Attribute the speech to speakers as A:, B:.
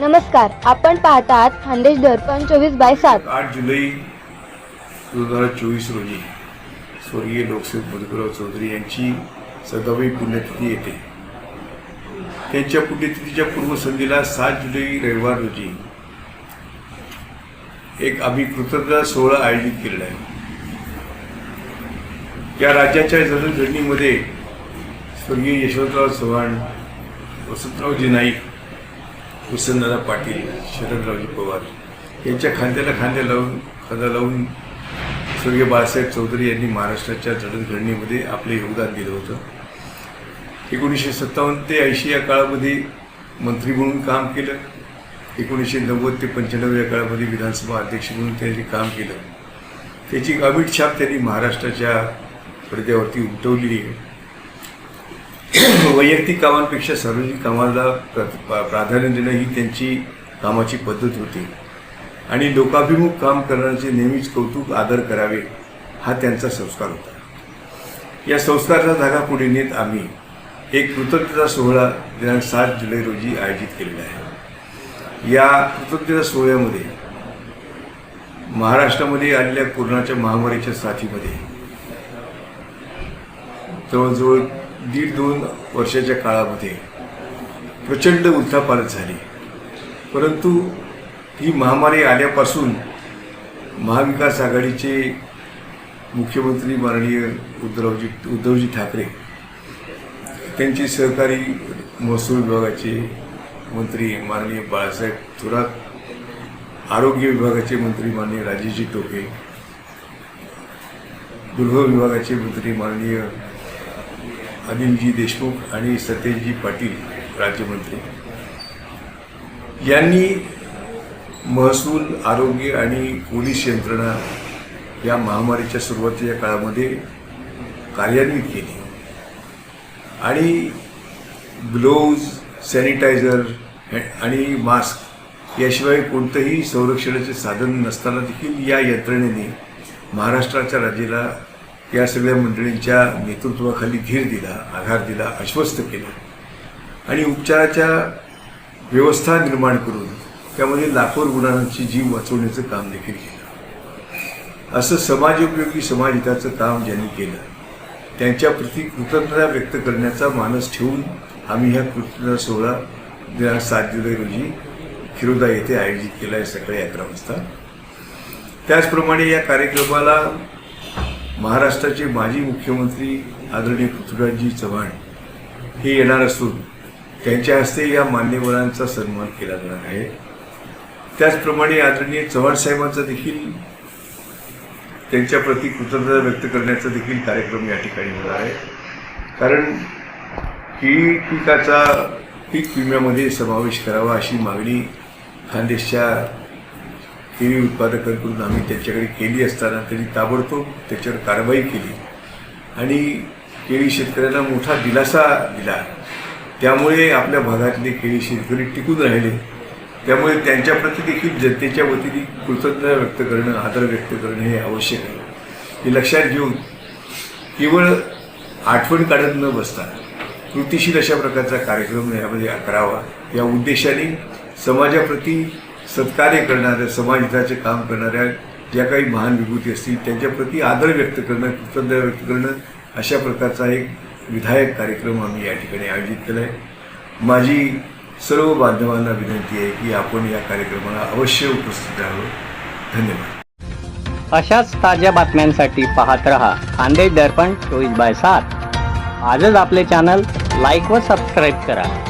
A: नमस्कार आपण पाहतात खानदेश दर्पण चोवीस बाय सात.
B: आठ जुलै दोन हजार चोवीस रोजी स्वर्गीय लोकसेवक मधुकरराव चौधरी यांची सदावी पुण्यतिथी येते. त्यांच्या पुण्यतिथीच्या पूर्वसंध्येला सात जुलै रविवार रोजी एक आम्ही कृतज्ञता सोहळा आयोजित केलेला आहे. या राज्याच्या जडणघडणीमध्ये स्वर्गीय यशवंतराव चव्हाण वसंतरावजी नाईक वसंतदादा पाटील शरदरावजी पवार यांच्या खांद्याला खांद्या लावून खांदा लावून स्वर्गीय बाळासाहेब चौधरी यांनी महाराष्ट्राच्या जडणघडणीमध्ये आपले योगदान दिलं होतं. एकोणीसशे सत्तावन्न ते ऐंशी या काळामध्ये मंत्री म्हणून काम केलं. एकोणीसशे नव्वद ते पंच्याण्णव या काळामध्ये विधानसभा अध्यक्ष म्हणून त्यांनी काम केलं. त्याची अमिट छाप त्यांनी महाराष्ट्राच्या पडद्यावरती उमटवलेली आहे. हो, वैयक्तिक कामांपेक्षा सार्वजनिक कामाला प्र- प्रा- प्राधान्य देणं ही त्यांची कामाची पद्धत होती. आणि लोकाभिमुख काम करण्याचे नेहमीच कौतुक आदर करावे हा त्यांचा संस्कार होता. या संस्काराचा धागा पुढे नेत आम्ही एक कृतज्ञता सोहळा दिनांक सात जुलै रोजी आयोजित केलेला आहे. या कृतज्ञता सोहळ्यामध्ये महाराष्ट्रामध्ये आलेल्या कोरोनाच्या महामारीच्या साथीमध्ये जवळजवळ दीड दोन वर्षाच्या काळामध्ये प्रचंड उलथापालथ झाली. परंतु ही महामारी आल्यापासून महाविकास आघाडीचे मुख्यमंत्री माननीय उद्धवजी उद्धवजी ठाकरे त्यांचे सहकारी महसूल विभागाचे मंत्री माननीय बाळासाहेब थोरात आरोग्य विभागाचे मंत्री माननीय राजेजी टोपे गृह विभागाचे मंत्री माननीय अनिलजी देशमुख आणि सत्यजी पाटील राज्यमंत्री. यांनी महसूल आरोग्य आणि पोलीस यंत्रणा या महामारीच्या सुरुवातीच्या काळामध्ये कार्यान्वित केली. आणि ग्लोव्ज सॅनिटायझर आणि मास्क याशिवाय कोणतंही संरक्षणाचे साधन नसताना देखील या यंत्रणेने महाराष्ट्राच्या राज्याला या सगळ्या मंडळींच्या नेतृत्वाखाली धीर दिला आधार दिला आश्वस्त केलं. आणि उपचाराच्या व्यवस्था निर्माण करून त्यामध्ये लाखो रुग्णांची जीव वाचवण्याचं काम देखील केलं. असं समाजोपयोगी समाजहिताचं काम ज्यांनी केलं त्यांच्याप्रती कृतज्ञता व्यक्त करण्याचा मानस ठेवून आम्ही ह्या कृतज्ञता सोहळा दिनांक सात जुलै रोजी खिरोदा येथे आयोजित केला आहे सकाळी अकरा वाजता. त्याचप्रमाणे या कार्यक्रमाला महाराष्ट्राचे माजी मुख्यमंत्री आदरणीय पृथ्वीराजजी चव्हाण हे येणार असून त्यांच्या हस्ते या मान्यवरांचा सन्मान केला जाणार आहे. त्याचप्रमाणे आदरणीय चव्हाण साहेबांचा देखील त्यांच्याप्रती कृतज्ञता व्यक्त करण्याचा देखील कार्यक्रम या ठिकाणी होणार आहे. कारण ही पिकाचा पीक विम्यामध्ये समावेश करावा अशी मागणी खानदेशच्या केळी उत्पादकांकडून आम्ही त्यांच्याकडे केली असताना त्यांनी ताबडतोब त्याच्यावर कारवाई केली. आणि केळी शेतकऱ्यांना मोठा दिलासा दिला. त्यामुळे आपल्या भागातले केळी शेतकरी टिकून राहिले. त्यामुळे त्यांच्याप्रती देखील जनतेच्या वतीने कृतज्ञता व्यक्त करणं आदर व्यक्त करणं हे आवश्यक आहे. हे लक्षात घेऊन केवळ आठवण काढत न बसता कृतीशील अशा प्रकारचा कार्यक्रम यामध्ये करावा. या उद्देशाने समाजाप्रती सत्कार्य करणाऱ्या समाजहिताचे काम करणाऱ्या ज्या काही महान विभूती असतील त्यांच्याप्रती आदर व्यक्त करणं कृतज्ञता व्यक्त करणं अशा प्रकारचा एक विधायक कार्यक्रम आम्ही या ठिकाणी आयोजित केला आहे माझी सर्व बांधवांना विनंती आहे की आपण या कार्यक्रमाला अवश्य उपस्थित राहावं. धन्यवाद.
C: अशाच ताज्या बातम्यांसाठी पाहत रहा खानदेश दर्पण चोवीस बाय सात. आजच आपले चॅनल लाईक व सबस्क्राईब करा.